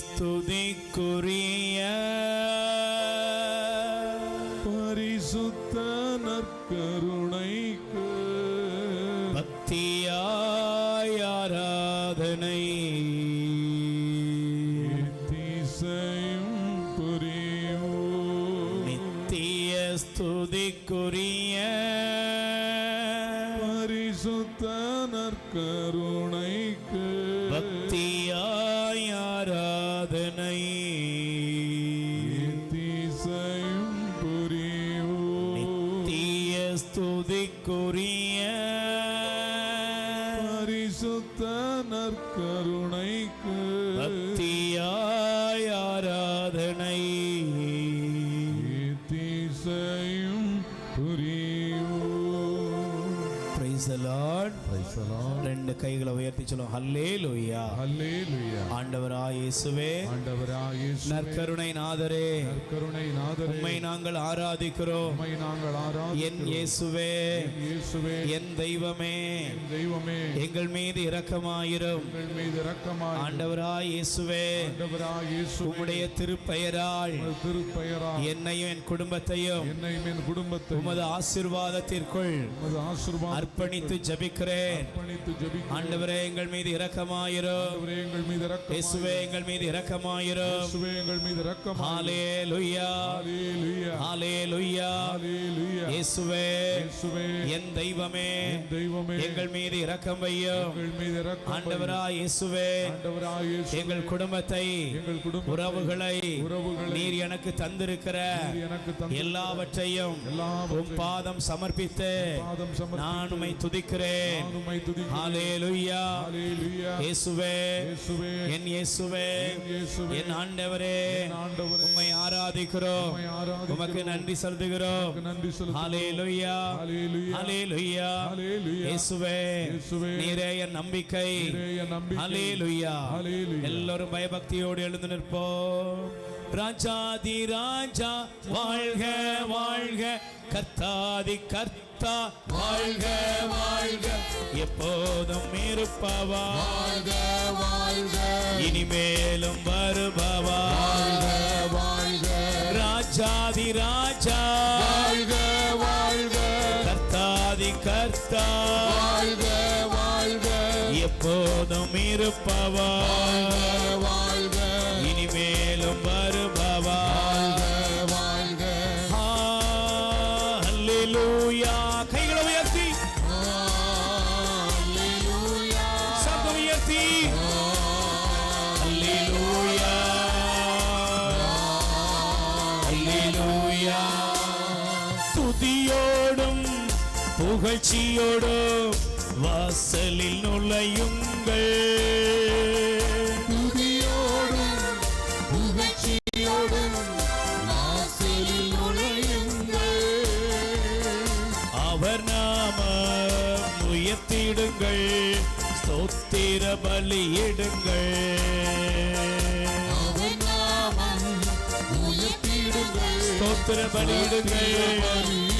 സ്തുതിക്കുറിയ நற்கருணைக்கு கைகளை உயர்த்தி சொல்லுவோம். ஹல்லே லோய்யா அல்லேலூயா ஆண்டவராய் இயேசுவே. ஆண்டவராக இயேசுவே, நற்கருணை நாதரே. நற்கருணை நாதரே. உம்மை நாங்கள் ஆராதிக்கிறோம். உம்மை நாங்கள் ஆராதிக்கிறோம். என் இயேசுவே. இயேசுவே. என் தெய்வமே. என் தெய்வமே. எங்கள் மீது இரக்கமாயிரும். எங்கள் மீது இரக்கமாய் ஆண்டவராய் இயேசுவே. ஆண்டவராக இயேசுவே. உம்முடைய திருப்பெயரால் உமது திருப்பெயரா என்னையும் என் குடும்பத்தையும் என்னையும் என் குடும்பத்தை உமது ஆசீர்வாதத்திற்குள் உமது ஆசீர்வாதம் அர்ப்பணித்து ஜபிக்கிறேன். அர்ப்பணித்து ஜெபிக்கிறோம். ஆண்டவரே எங்கள் மீது இரக்கமாயிரும் ஆண்டவரே எங்கள் மீது இரக்கமாய் இயேசுவே எங்கள் மீது இரக்கமாயிரும் இயேசுவே எங்கள் மீது இரக்கமாய் ஹalleluya. ஹalleluya. ஹalleluya. ஹalleluya. இயேசுவே இயேசுவே. என் தெய்வமே என் தெய்வமே. எங்கள் மீது இரக்கம் வையும் எங்கள் மீது இரக்கம் ஆண்டவராய் இயேசுவே ஆண்டவராக இயேசுவே. எங்கள் குடும்பத்தை எங்கள் குடும்ப உறவுகளை உறவுகளை நீர் எனக்கு தந்திருக்கிற எல்லாவற்றையும் உம் பாதம் சமர்ப்பித்து பாதம் சமர்ப்பி நான் உம்மை துதிக்கிறேன். நான் உம்மை துதிக்கிறேன். ஹalleluya. இயேசுவே என் இயேசுவே என் ஆண்டவரே உம்மை ஆராதிக்கிறோம். உமக்கு நன்றி செலுத்துகிறோம். ஹalleluya. ஹalleluya. இயேசுவே. நீரே என் நம்பிக்கை. ஹalleluya. எல்லாரும் பயபக்தியோடு எழுந்து நிற்போம். ராஜாதி ராஜா வாழ்க வாழ்க. கர்த்தாதி கர்த்தா வாழ்க வாழ்க. எப்போதும் இருப்பவா? வாழ்க வாழ்க. இனிமேலும் வருபவா? வாழ்க ராஜாதி ராஜா. வாழ்க வாழ்க. கர்த்தாதி கர்த்தா. வாழ்க வாழ்க. எப்போதும் இருப்பவா? துதியோடும் புகழ்ச்சியோடும் வாசலில் நுழையுங்கள். துதியோடும் புகழ்ச்சியோடும் வாசலில் நுழையுங்கள். அவர் நாம உயர்த்திடுங்கள் ஸ்தோத்திர பலியிடுங்கள். அவர் நாமம் உயர்த்திடுங்கள் ஸ்தோத்திர பலியிடுங்கள். பலியிடுங்கள்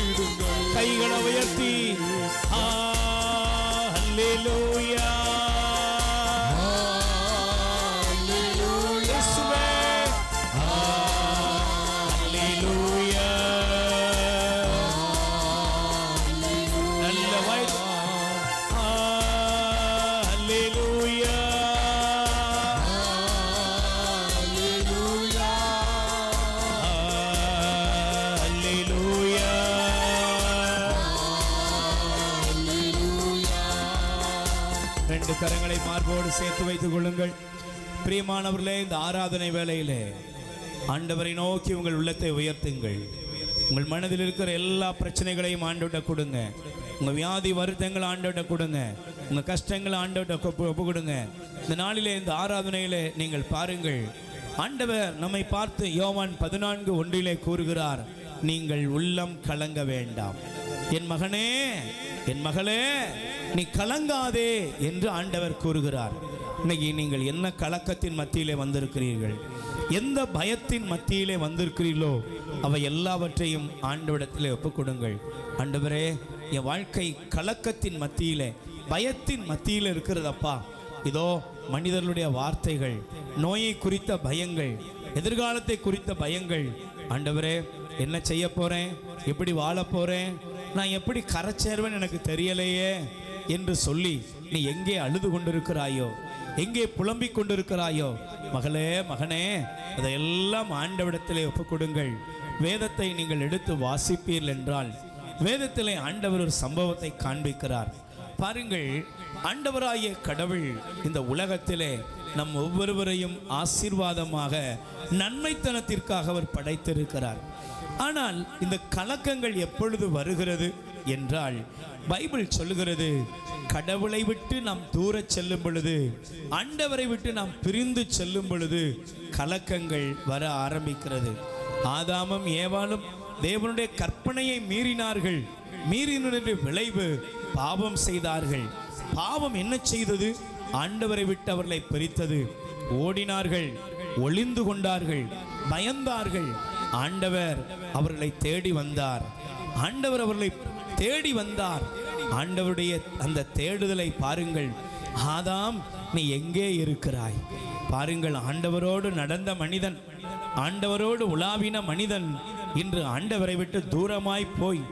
கைகளை உயர்த்தி. ஆ, அல்லேலூயா கரங்களை மார்போடு சேர்த்து வைத்துக் கொள்ளுங்கள். பிரியமானவர்களே இந்த ஆராதனை வேளையிலே ஆண்டவரை நோக்கி உங்கள் உள்ளத்தை உயர்த்துங்கள். உங்கள் மனதில் இருக்கிற எல்லா பிரச்சனைகளையும் ஆண்டோட்ட கொடுங்க. உங்கள் வியாதி வருத்தங்கள் ஆண்டோட்ட கொடுங்க. உங்கள் கஷ்டங்களை ஆண்டோட்ட ஒப்பு ஒப்பு கொடுங்க. இந்த நாளிலே இந்த ஆராதனையிலே நீங்கள் பாருங்கள். ஆண்டவர் நம்மை பார்த்து யோவான் பதினான்கு ஒன்றிலே கூறுகிறார் நீங்கள் உள்ளம் கலங்க வேண்டாம். என் மகனே என் மகளே நீ கலங்காதே என்று ஆண்டவர் கூறுகிறார். இன்னைக்கு நீங்கள் என்ன கலக்கத்தின் மத்தியிலே வந்திருக்கிறீர்கள்? எந்த பயத்தின் மத்தியிலே வந்திருக்கிறீர்களோ அவை எல்லாவற்றையும் ஆண்டவிடத்திலே ஒப்புக் கொடுங்கள் ஆண்டவரே என் வாழ்க்கை கலக்கத்தின் மத்தியிலே பயத்தின் மத்தியில் இருக்கிறதப்பா. இதோ மனிதர்களுடைய வார்த்தைகள் நோயை குறித்த பயங்கள் எதிர்காலத்தை குறித்த பயங்கள். ஆண்டவரே என்ன செய்ய போறேன்? எப்படி வாழ போறேன்? நான் எப்படி கரைச்சேருவேன் எனக்கு தெரியலையே என்று சொல்லி நீ எங்கே அழுது கொண்டிருக்கிறாயோ எங்கே புலம்பிக் கொண்டிருக்கிறாயோ மகளே மகனே அதையெல்லாம் ஆண்டவிடத்திலே ஒப்புக்கொடுங்கள். வேதத்தை நீங்கள் எடுத்து வாசிப்பீர்கள் என்றால் வேதத்திலே ஆண்டவர் ஒரு சம்பவத்தை காண்பிக்கிறார். பாருங்கள் ஆண்டவராகிய கடவுள் இந்த உலகத்திலே நம் ஒவ்வொருவரையும் ஆசீர்வாதமாக நன்மைத்தனத்திற்காக அவர் படைத்திருக்கிறார். ஆனால் இந்த கலக்கங்கள் எப்பொழுது வருகிறது என்றால் பைபிள் சொல்லுகிறது கடவுளை விட்டு நாம் தூரச் செல்லும் பொழுது ஆண்டவரை விட்டு நாம் பிரிந்து செல்லும் பொழுது கலக்கங்கள் வர ஆரம்பிக்கிறது. ஆதாமும் ஏவாளும் தேவனுடைய கற்பனையை மீறினார்கள். மீறினுடைய விளைவு பாவம் செய்தார்கள். பாவம் என்ன செய்தது? ஆண்டவரை விட்டு அவர்களை பிரித்தது. ஓடினார்கள் ஒளிந்து கொண்டார்கள் பயந்தார்கள். ஆண்டவர் அவர்களை தேடி வந்தார். ஆண்டவர் அவர்களை தேடி வந்தார். ஆண்டவருடைய அந்த தேடுதலை பாருங்கள். ஆதாம் நீ எங்கே இருக்கிறாய்? பாருங்கள் ஆண்டவரோடு நடந்த மனிதன் ஆண்டவரோடு உலாவின மனிதன் இன்று ஆண்டவரை விட்டு தூரமாய் போய்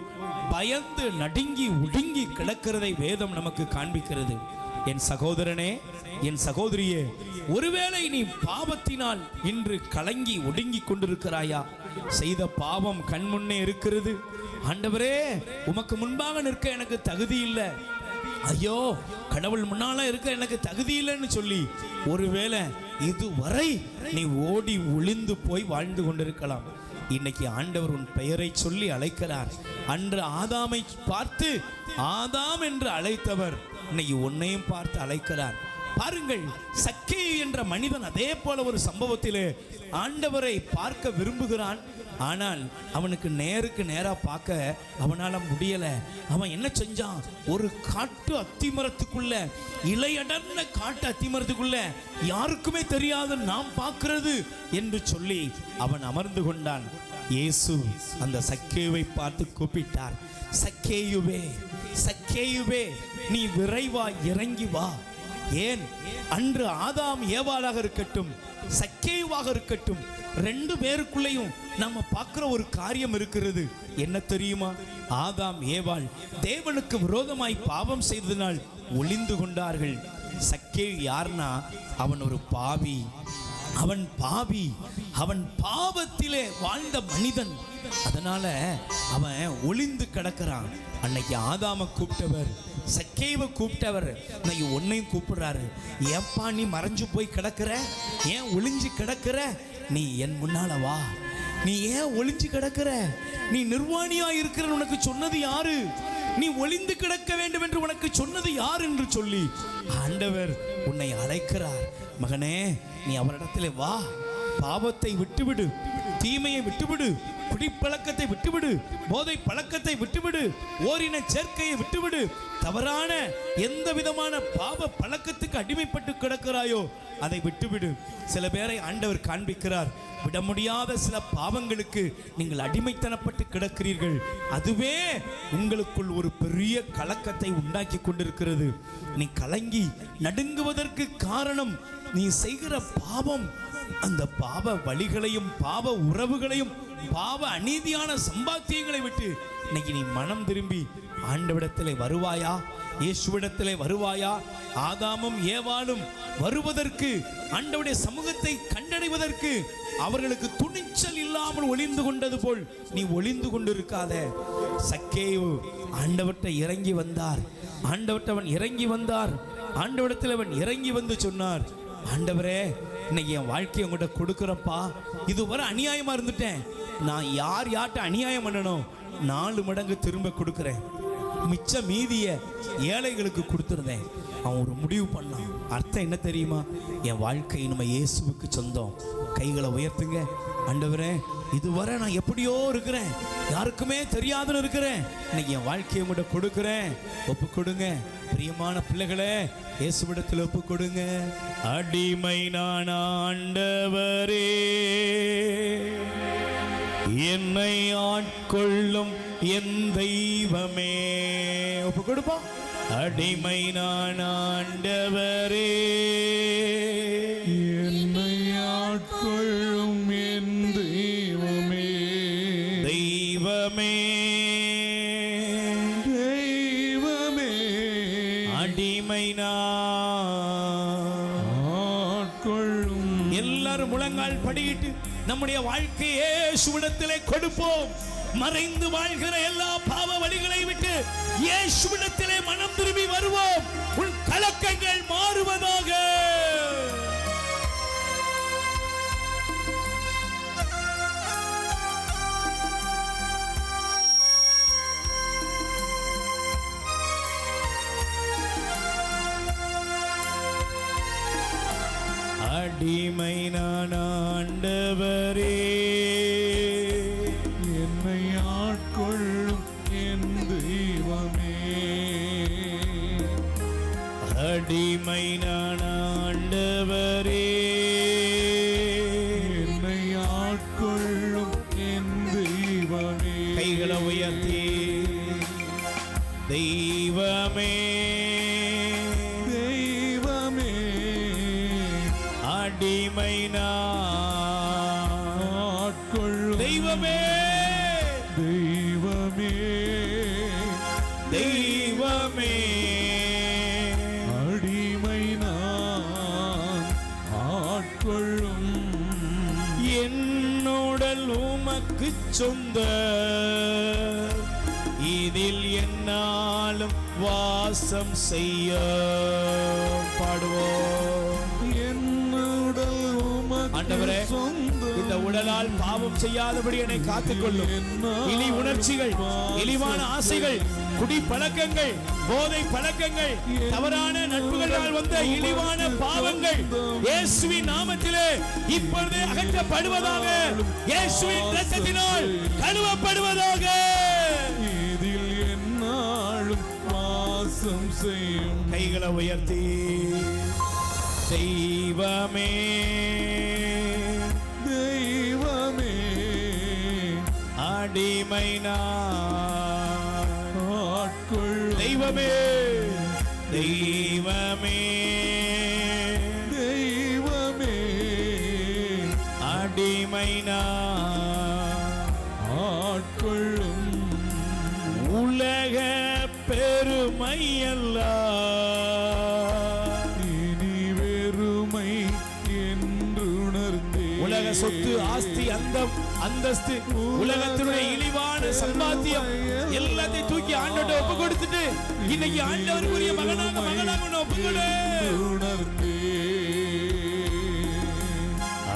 பயந்து நடுங்கி ஒடுங்கி கிடக்கிறதை வேதம் நமக்கு காண்பிக்கிறது. என் சகோதரனே என் சகோதரியே ஒருவேளை நீ பாவத்தினால் இன்று கலங்கி ஒடுங்கி கொண்டிருக்கிறாயா? செய்த பாவம் கண் முன்னே இருக்கிறது. ஆண்டவரே உமக்கு முன்பாக நிற்க எனக்கு தகுதி இல்லை. ஐயோ கடவுள் முன்னால இருக்க எனக்கு தகுதி இல்லைன்னு சொல்லி ஒருவேளை இதுவரை நீ ஓடி ஒளிந்து போய் வாழ்ந்து கொண்டிருக்கலாம். இன்னைக்கு ஆண்டவர் உன் பெயரை சொல்லி அழைக்கிறார். அன்று ஆதாமை பார்த்து ஆதாம் என்று அழைத்தவர். இன்னைக்கு உன்னையும் பார்த்து அழைக்கிறார். பாருங்கள் சக்கே என்ற மனிதன் அதே போல ஒரு சம்பவத்திலே ஆண்டவரை பார்க்க விரும்புகிறான். ஆனால் அவனுக்கு நேருக்கு நேராக பார்க்க அவனால முடியலை. அவன் என்ன செஞ்சான்? ஒரு காட்டு அத்திமரத்துக்குள்ள இலையடர்ந்த காட்டு அத்திமரத்துக்குள்ள யாருக்குமே தெரியாத நாம் பார்க்கிறது என்று சொல்லி அவன் அமர்ந்து கொண்டான். இயேசு அந்த சக்கேவை பார்த்து கூப்பிட்டார். சக்கேயுவே சக்கேயுவே நீ விரைவா இறங்கி வா. ஏன்? அன்று ஆதாம் ஏவாளாக இருக்கட்டும் சக்கேயுவாக இருக்கட்டும் ரெண்டு பேருக்குள்ளேயும் நம்ம பார்க்குற ஒரு காரியம் இருக்கிறது. என்ன தெரியுமா? ஆதாம் ஏவாள் தேவனுக்கு விரோதமாய் பாவம் செய்ததினால் ஒளிந்து கொண்டார்கள். சக்கேயு யார்னா? அவன் ஒரு பாவி. அவன் பாவி அவன் பாவத்திலே வாழ்ந்த மனிதன். அதனால அவன் ஒளிந்து கிடக்கிறான். அன்னைக்கு ஆதாம கூப்பிட்டவர் சக்கேவை கூப்பிட்டவர் இன்னைக்கு உன்னையும் கூப்பிடுறாரு. ஏப்பா நீ மறைஞ்சு போய் கிடக்கிற? ஏன் ஒளிஞ்சு கிடக்கிற? நீ என் முன்னால வா. நீ ஏன் ஒளிஞ்சு கிடக்கிற? நீ நிர்வாணியா இருக்கிற உனக்கு சொன்னது யாரு? நீ ஒளிந்து கிடக்க வேண்டும் என்று உனக்கு சொன்னது யார் என்று சொல்லி ஆண்டவர் உன்னை அழைக்கிறார். மகனே நீ அவரிடத்தில் வா. பாவத்தை விட்டுவிடு. தீமையை விட்டுவிடு. குடிப்பழக்கத்தை விட்டுவிடு. போதை பழக்கத்தை விட்டுவிடு. ஓரின சேர்க்கையை விட்டுவிடு. தவறான எந்த விதமான பாவ பழக்கத்துக்கு அடிமைப்பட்டு கிடக்கிறாயோ அதை விட்டுவிடு. சில பேரை ஆண்டவர் காண்பிக்கிறார். விட முடியாத சில பாவங்களுக்கு நீங்கள் அடிமைத்தனப்பட்டு கிடக்கிறீர்கள். அதுவே உங்களுக்குள் ஒரு பெரிய கலக்கத்தை உண்டாக்கி கொண்டிருக்கிறது. நீ கலங்கி நடுங்குவதற்கு காரணம் நீ செய்கிற பாவம். அந்த பாவ வழிகளையும் பாவ உறவுகளையும் பாவ அநீதியான சம்பாத்தியங்களை விட்டு இன்னைக்கு நீ மனம் திரும்பி ஆண்டவிடத்திலே வருவாயா? இயேசுவிடத்திலே வருவாயா? ஆதாமும் ஏவாளும் வருவதற்கு ஆண்டவுடைய சமூகத்தை கண்டடைவதற்கு அவர்களுக்கு துணிச்சல் இல்லாமல் ஒளிந்து கொண்டது போல் நீ ஒளிந்து கொண்டிருக்காத. சக்கேவு ஆண்டவற்றை இறங்கி வந்தார். ஆண்டவற்றை அவன் இறங்கி வந்தார். ஆண்டவடத்தில் அவன் இறங்கி வந்து சொன்னார் ஆண்டவரே இன்னைக்கு என் வாழ்க்கையை உங்கள்கிட்ட கொடுக்குறப்பா. இதுவரை அநியாயமா இருந்துட்டேன். நான் யார் யார்கிட்ட அநியாயம் பண்ணணும்? நாலு மடங்கு திரும்ப கொடுக்குறேன். மிச்ச மீதிய ஏழைகளுக்கு கொடுத்துருந்தேன். அவன் ஒரு முடிவு பண்ணான். அர்த்தம் என்ன தெரியுமா? என் வாழ்க்கை நம்ம இயேசுவுக்கு சொந்தம். கைகளை உயர்த்துங்க. ஆண்டவரே இதுவரை நான் எப்படியோ இருக்கிறேன். யாருக்குமே தெரியாதுன்னு இருக்கிறேன். இன்னைக்கு என் வாழ்க்கையை விட கொடுக்குறேன். ஒப்பு கொடுங்க. பிரியமான பிள்ளைகளே இயேசுவிடத்தில் ஒப்பு கொடுங்க. அடிமை நான் ஆண்டவரே. என்னை ஆட்கொள்ளும் என் தெய்வமே. ஒப்பு கொடுப்போம் அடிமை நான் ஆண்டவரே. எல்லாரும் முழங்கால் படியிட்டு நம்முடைய வாழ்க்கையே சுவிடத்திலே கொடுப்போம். மறைந்து வாழ்கிற எல்லா பாவ வழிகளை விட்டு இயேசுவிடத்திலே மனம் திரும்பி வருவோம். உன் கலக்கங்கள் மாறுவதாக. அடிமை நான் ஆண்டவர் வாசம் செய்ய பாடுவோம். ஆண்டவரே, இந்த உடலால் பாவம் செய்யாதபடி என்னை காத்துக்கொள்ளும். இனி உணர்ச்சிகள் இழிவான ஆசைகள் குடி பழக்கங்கள் போதை பழக்கங்கள் தவறான நட்புகளால் வந்த இழிவான பாவங்கள் இயேசுவின் நாமத்திலே இப்பொழுது அகற்றப்படுவதாக இயேசுவின் ரத்தத்தினால் கழுவப்படுவதாக வாசம் செய்யும். கைகளை உயர்த்தி. தெய்வமே. தெய்வமே. அடிமை நான். ஆட்கொள்ளும் தெய்வமே. தெய்வமே. தெய்வமே. அடிமை ஆட்கொள்ளும். உலக பெருமை இனி வெறுமை என்றுணர்ந்தே. உலக சொத்து ஆஸ்தி அந்தம் அந்தஸ்து உலகத்தினுடைய இழிவான சம்பாத்தியம் எல்லாத்தையும் தூக்கி ஆண்டோட ஒப்பு கொடுத்துட்டு இன்னைக்கு ஆண்டவருக்குரிய மகனாக மகனாக உன்னை ஒப்பு கொடு உணர்ந்தே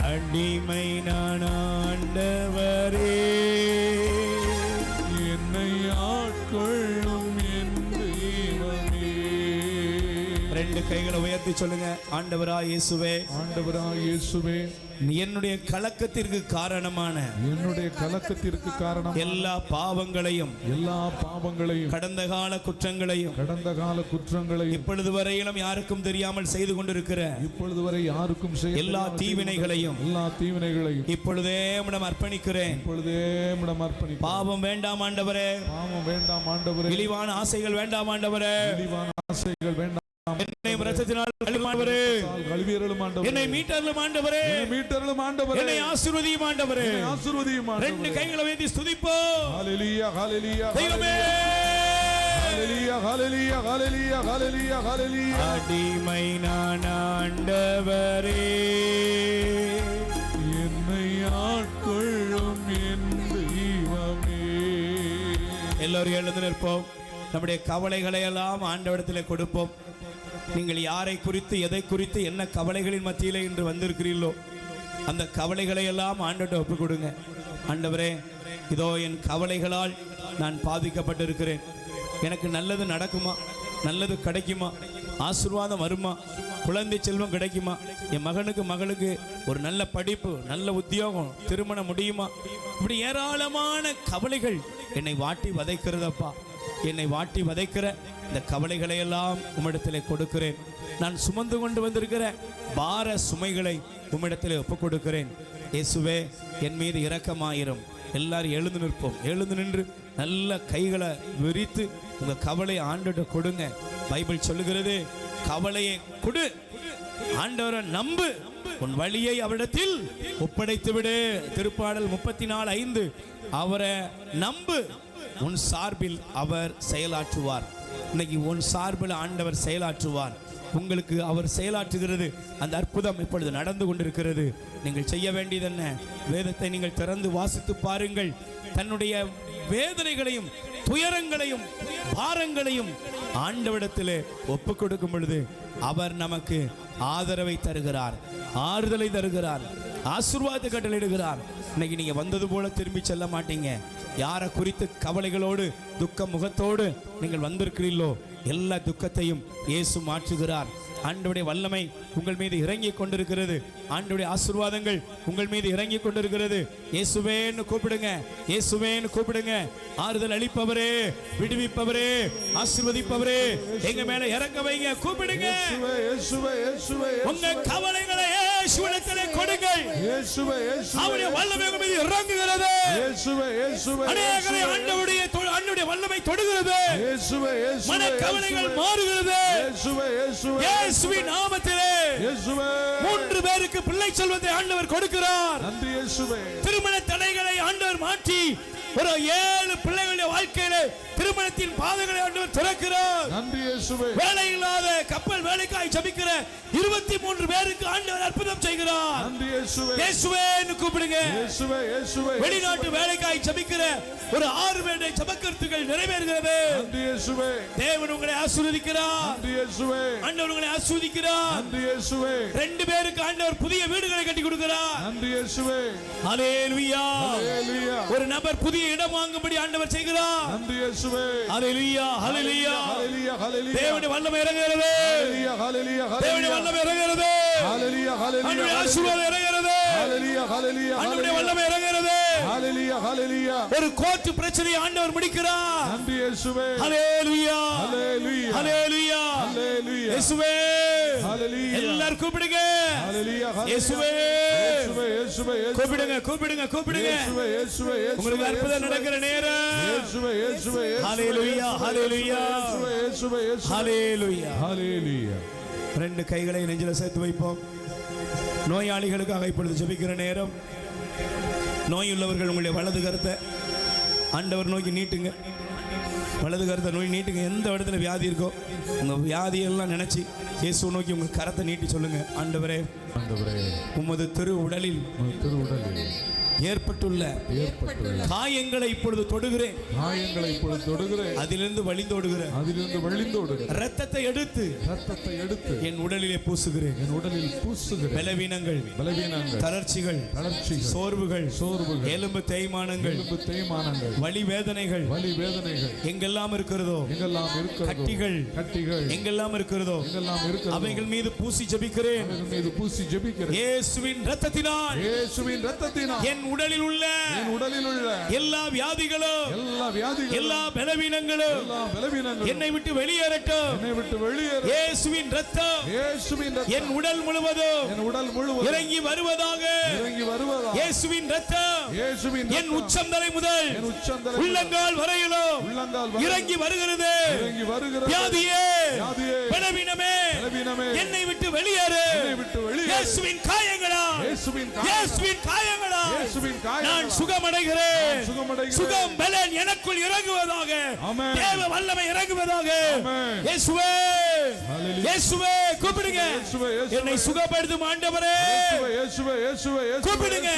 அடிமை நான் ஆண்டவரே கைகளை உயர்த்தி சொல்லுங்க. ஆண்டவரா இயேசுவே. ஆண்டவராய் இயேசுவே. என்னுடைய கலக்கத்திற்கு காரணமான என்னுடைய கலக்கத்திற்கு காரணம். எல்லா பாவங்களையும் எல்லா பாவங்களையும் கடந்த கால குற்றங்களையும் கடந்த கால குற்றங்களையும் இப்பொழுது வரையிலும் யாருக்கும் தெரியாமல் செய்து கொண்டிருக்கிற இப்பொழுது வரை யாருக்கும் எல்லா தீவினைகளையும் எல்லா தீவினைகளையும் இப்பொழுதே உம்மிடம் அர்ப்பணிக்கிறேன். இப்பொழுதே இடம் அர்ப்பணி பாவம் வேண்டாம் ஆண்டவரே. பாவம் வேண்டாம் ஆண்டவரே. இழிவான ஆசைகள் வேண்டாம் ஆண்டவரே. இழிவான ஆசைகள் வேண்டாம் என்னை ஆண்டவரே. என்னை மீட்டர்களும் ஆண்டவரே. மீட்டர்களும் ஆண்டவரே. என்னை ஆசீர்வதியும் ஆண்டவரே. ஆசீர்வதியும் ரெண்டு கைகளை வேண்டி ஸ்துதிப்போம். ஹalleluya ஹalleluya தெய்வமே. ஹalleluya ஹalleluya ஹalleluya ஹalleluya ஹalleluya. அடிமை நான் ஆண்டவரே. என்னை ஆட்கொள்ளும் என் தெய்வமே. எல்லோரும் எழுந்து நிற்போம். நம்முடைய கவலைகளை எல்லாம் ஆண்டவரிடத்தில் கொடுப்போம். நீங்கள் யாரை குறித்து எதை குறித்து என்ன கவலைகளின் மத்தியிலே இன்று வந்திருக்கிறீர்களோ அந்த கவலைகளை எல்லாம் ஆண்டவர்கிட்ட ஒப்புக் கொடுங்க ஆண்டவரே இதோ என் கவலைகளால் நான் பாதிக்கப்பட்டிருக்கிறேன். எனக்கு நல்லது நடக்குமா? நல்லது கிடைக்குமா? ஆசீர்வாதம் வருமா? குழந்தை செல்வம் கிடைக்குமா? என் மகனுக்கு மகளுக்கு ஒரு நல்ல படிப்பு நல்ல உத்தியோகம் திருமணம் முடியுமா? இப்படி ஏராளமான கவலைகள் என்னை வாட்டி வதைக்கிறதப்பா. என்னை வாட்டி வதைக்கிற இந்த கவலைகளை எல்லாம் கொடுக்கிறேன். நான் சுமந்து கொண்டு வந்திருக்கிற பார சுமைகளை உம்மிடத்தில் ஒப்புக் கொடுக்கிறேன் இயேசுவே என் மீது இரக்கமாயிரும். எல்லாரும் எழுந்து நிற்போம். எழுந்து நின்று நல்ல கைகளை விரித்து உங்க கவலை ஆண்டுகிட்ட கொடுங்க. பைபிள் சொல்லுகிறது கவலையை கொடு. ஆண்டவரை நம்பு. உன் வழியை அவரிடத்தில் ஒப்படைத்து விடு திருப்பாடல் முப்பத்தி நாலு ஐந்து. அவரை நம்பு. உன் சார்பில் அவர் செயலாற்றுவார். இன்னைக்கு உன் சார்பில் ஆண்டவர் செயலாற்றுவார். உங்களுக்கு அவர் செயலாற்றுகிறது. அந்த அற்புதம் இப்பொழுது நடந்து கொண்டிருக்கிறது. நீங்கள் செய்ய வேண்டியது என்ன? வேதத்தை நீங்கள் திறந்து வாசித்து பாருங்கள். தன்னுடைய வேதனைகளையும் துயரங்களையும் பாரங்களையும் ஆண்டவிடத்திலே ஒப்பு கொடுக்கும் பொழுது அவர் நமக்கு ஆதரவை தருகிறார் ஆறுதலை தருகிறார் ஆசிர்வாத கட்டளையிடுகிறார். இன்னைக்கு நீங்க வந்தது போல திரும்பி செல்ல மாட்டீங்க. யாரை குறித்து கவலைகளோடு துக்க முகத்தோடு நீங்கள் வந்திருக்கிறீர்களோ எல்லா துக்கத்தையும் இயேசு மாற்றுகிறார். ஆண்டவருடைய வல்லமை உங்கள் மீது இறங்கி கொண்டிருக்கிறது. ஆண்டவருடைய ஆசீர்வாதங்கள் உங்கள் மீது இறங்கி கொண்டிருக்கிறது. இயேசுவேன்னு கூப்பிடுங்க. இயேசுவேன்னு கூப்பிடுங்க. ஆறுதல் அளிப்பவரே விடுவிப்பவரே ஆசீர்வதிப்பவரே எங்க மேல இறங்க வைங்க கூப்பிடுங்க. உங்க கவலைகளை இயேசுவிடத்திலே கொடுங்கள். இயேசுவே இயேசுவே. அவருடைய வல்லமை உங்கள் மீது இறங்குகிறது. இயேசுவே இயேசுவே அநேகரை ஆண்டவருடைய தொ- ஆண்டவருடைய வல்லமை தொடுகிறது. இயேசுவே இயேசுவே மன கவலைகள் மாறுகிறது. இயேசுவே இயேசுவே இயேசுவின் நாமத்திலே இயேசுவே. மூன்று பேருக்கு பிள்ளை செல்வத்தை ஆண்டவர் கொடுக்கிறார். நன்றி இயேசுவே. திருமண தடைகளை ஆண்டவர் மாற்றி ஒரு ஏழு பிள்ளைகளுடைய வாழ்க்கையில திருமணத்தின் பாதைகளை ஆண்டவர் திறக்கிறார். நன்றி இயேசுவே. வேலை இல்லாத கப்பல் வேலைக்காய் ஜபிக்கிற இருபத்தி மூன்று பேருக்கு ஆண்டவர் அற்புதம் செய்கிறார். நன்றி இயேசுவே. இயேசுவேன்னு கூப்பிடுங்க. இயேசுவே இயேசுவே வெளிநாட்டு வேலைக்காய் ஜபிக்கிற ஒரு ஆறு பேருடைய ஜபக்கருத்துகள் நிறைவேறுகிறது. நன்றி இயேசுவே. தேவன் உங்களை ஆசீர்வதிக்கிறார். நன்றி இயேசுவே. ஆண்டவர் உங்களை ஆசீர்வதிக்கிறார். நன்றி இயேசுவே. ரெண்டு பேருக்கு ஆண்டவர் புதிய வீடுகளை கட்டி கொடுக்கிறார். நன்றி இயேசுவே. ஹalleluya. ஒரு நபர் புதிய இடம் வாங்கும்படி ஆண்டவர் செய்கிறார். நன்றி இயேசுவே. ஹalleluya ஹalleluya தேவனுடைய வல்லமை இறங்குகிறது ஹalleluya தேவனுடைய வல்லமை இறங்குகிறது ஹalleluya ஹalleluya ஆண்டவருடைய ஆசீர்வாதம் இறங்குகிறது ஹalleluya ஹalleluya ஹalleluya வல்லமை இறங்குகிறது ஹalleluya ஹalleluya ஒரு கோர்ட் பிரச்சனையை ஆண்டவர் முடிக்கிறார் நன்றி இயேசுவே ஹalleluya ஹalleluya ஹalleluya ஹalleluya இயேசுவே ஹalleluya எல்லாரும் கூப்பிடுங்க கூப்பிடுங்க கூப்பிடுங்க கூப்பிடுங்க. உங்களுக்கு அற்புதம் நடக்கிற நேரம். ரெண்டு கைகளை நெஞ்சில சேர்த்து வைப்போம். நோயாளிகளுக்காக இப்பொழுது ஜெபிக்கிற நேரம். நோயுள்ளவர்கள் உங்களுடைய வலது கருத்தை. ஆண்டவர் நோக்கி நீட்டுங்க. வலது கருத்தை நோய் நீட்டுங்க. எந்த இடத்துல வியாதி இருக்கோ உங்கள் வியாதியெல்லாம் நினச்சி இயேசு நோக்கி உங்கள் கரத்தை நீட்டி சொல்லுங்க. ஆண்டவரே ஆண்டவரே உமது திரு உடலில் உமது திருவுடலில் ஏற்பட்டுள்ள காயங்களை இப்பொழுது தொடுகிறேன். காயங்களை இப்பொழுது தொடுகிறேன். அதிலிருந்து வழிந்தோடுகிற அதிலிருந்து வழிந்தோடுகிறேன் இரத்தத்தை எடுத்து ரத்தத்தை எடுத்து என் உடலிலே பூசுகிறேன். என் உடலில் பூசுகிறேன். பலவீனங்கள் பலவீனங்கள் தளர்ச்சிகள் தளர்ச்சிகள் சோர்வுகள் சோர்வுகள் எலும்பு தேய்மானங்கள் எலும்பு தேய்மானங்கள் வலி வேதனைகள் வலி வேதனைகள் எங்கெல்லாம் இருக்கிறதோ எங்கெல்லாம் இருக்கிறதோ கட்டிகள் கட்டிகள் எங்கெல்லாம் இருக்கிறதோ எங்கெல்லாம் இருக்கிறதோ அவைகள் மீது பூசி ஜெபிக்கிறேன். அவைகள் மீது பூசி ஜெபிக்கிறேன். இயேசுவின் ரத்தத்தினால் இயேசுவின் ரத்தத்தினால் என் உடலில் உள்ள என் உடலில் உள்ள எல்லா வியாதிகளும் எல்லா வியாதிகளும் எல்லா பலவீனங்களும் எல்லா பலவீனங்களும் என்னை விட்டு வெளியேறட்டும். என்னை விட்டு வெளியேற இயேசுவின் ரத்தம் இயேசுவின் ரத்தம் என் உடல் முழுவதும் என் உடல் முழுவதும் இறங்கி வருவதாக இறங்கி வருவதா இயேசுவின் ரத்தம் இயேசுவின் என் ரத்தம் உச்சம் தலை முதல் என் உச்சந்தலை உள்ளங்கால் வரையிலும் உள்ளங்கால் இறங்கி வருகிறது. இறங்கி வருகிறது. வியாதியே வியாதியே. பலவீனமே பலவீனமே. என்னை விட்டு வெளியேறு. என்னை விட்டு வெளியேறு. இயேசுவின் காயங்களா இயேசுவின் காயம் இயேசுவின் காயங்களா இயேசுவின் காயம் நான் சுகமடைகிறேன். சுகம் பலன் எனக்குள் இறங்குவதாக. தேவ வல்லமை இறங்குவதாக. இயேசுவே. இயேசுவே கூப்பிடுங்க. என்னை சுகப்படுத்தும் ஆண்டவரே கூப்பிடுங்க.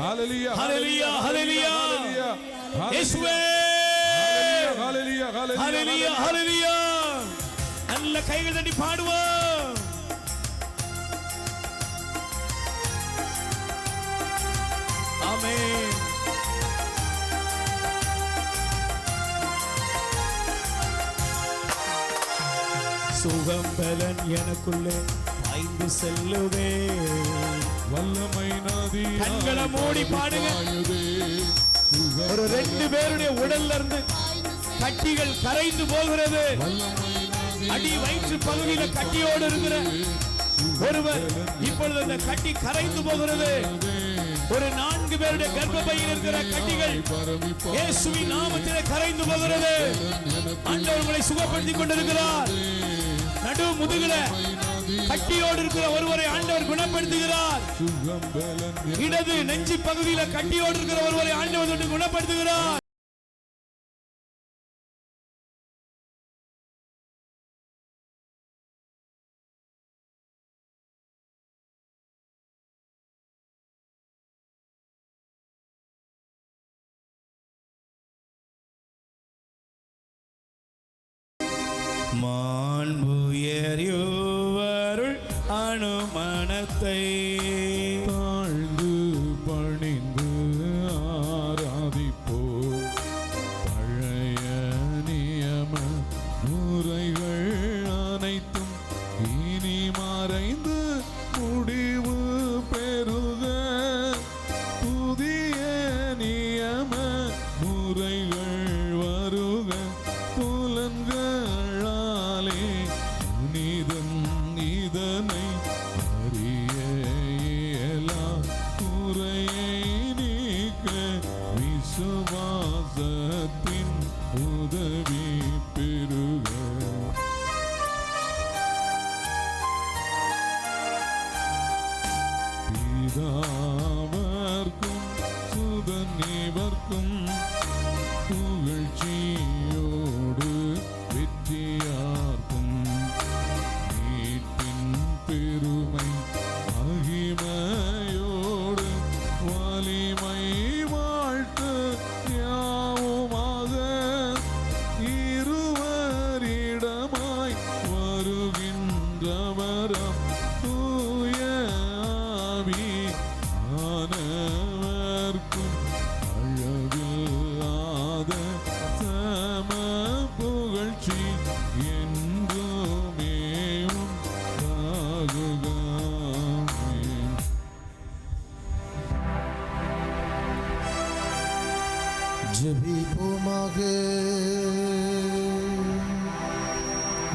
ஹalleluya ஹalleluya, ஹalleluya. இயேசுவே ஹalleluya ஹalleluya ஹalleluya நல்ல கைகள் தட்டி பாடுவோம் ஆமென். சுகம் பலன் எனக்குள்ளே பாய்ந்து செல்லுவே. வல்லமை நதி கண்களை மூடி பாடுங்க. ஒரு ரெண்டு பேருடைய உடல்ல இருந்து கட்டிகள் கரைந்து போகிறது. அடி வயிற்று பகுதியில கட்டியோடு இருக்கிற ஒருவர் இப்பொழுது அந்த கட்டி கரைந்து போகிறது. ஒரு நான்கு பேருடைய கர்ப்பப்பையில் இருக்கிற கட்டிகள் இயேசுவின் நாமத்திலே கரைந்து போகிறது. ஆண்டவர் உங்களை சுகப்படுத்திக் கொண்டிருக்கிறார். நடு முதுகுல கட்டியோடு இருக்கிற ஒருவரை ஆண்டவர் குணப்படுத்துகிறார். இடது நெஞ்சு பகுதியில கட்டியோடு இருக்கிற ஒருவரை ஆண்டவர் குணப்படுத்துகிறார். Allah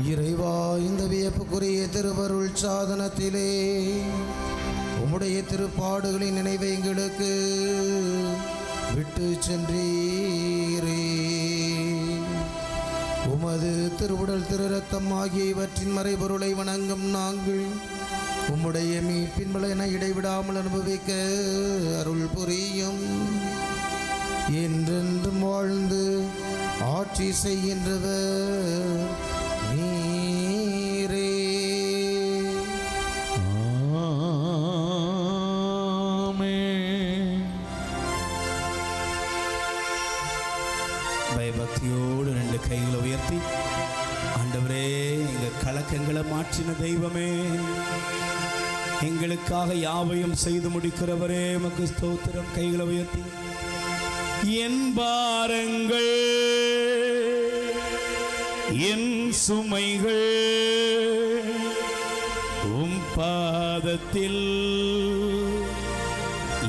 இறைவா இந்த வியப்புக்குரிய திருவருள் சாதனத்திலே உம்முடைய திருப்பாடுகளின் நினைவை எங்களுக்கு விட்டு சென்றீரே. உமது திருவுடல் திரு ரத்தம் ஆகிய இவற்றின் மறைபொருளை வணங்கும் நாங்கள் உம்முடைய மீட்பின் பலனை இடைவிடாமல் அனுபவிக்க அருள் புரியும். என்றென்றும் வாழ்ந்து ஆட்சி செய்கின்றவர் எங்க கலக்கங்களை மாற்றின தெய்வமே. எங்களுக்காக யாவையும் செய்து முடிக்கிறவரே மக்கு ஸ்தோத்திரம் கைகளை உயர்த்தி. என் பாரங்கள் என் சுமைகள் உம் பாதத்தில்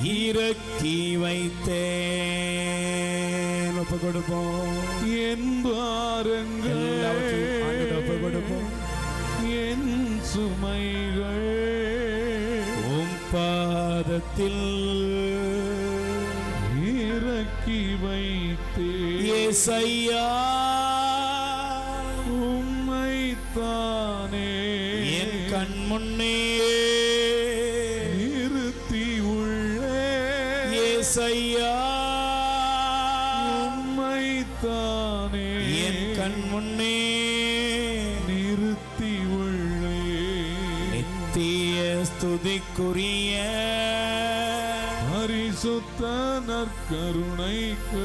இறக்கி வைத்தேன். ஒப்பு கொடுப்போம். என் பாரங்கள் சுமைகள் உம் பாதத்தில் இறக்கி வைத்தே. ஏசையா உம்மைத்தானே. என் கண் முன்னே நிறுத்தி உள்ளே. ஏசையா உம்மைத்தானே. என் கண் முன்னே ஸ்துதிக்குரிய பரிசுத்த நற்கருணைக்கு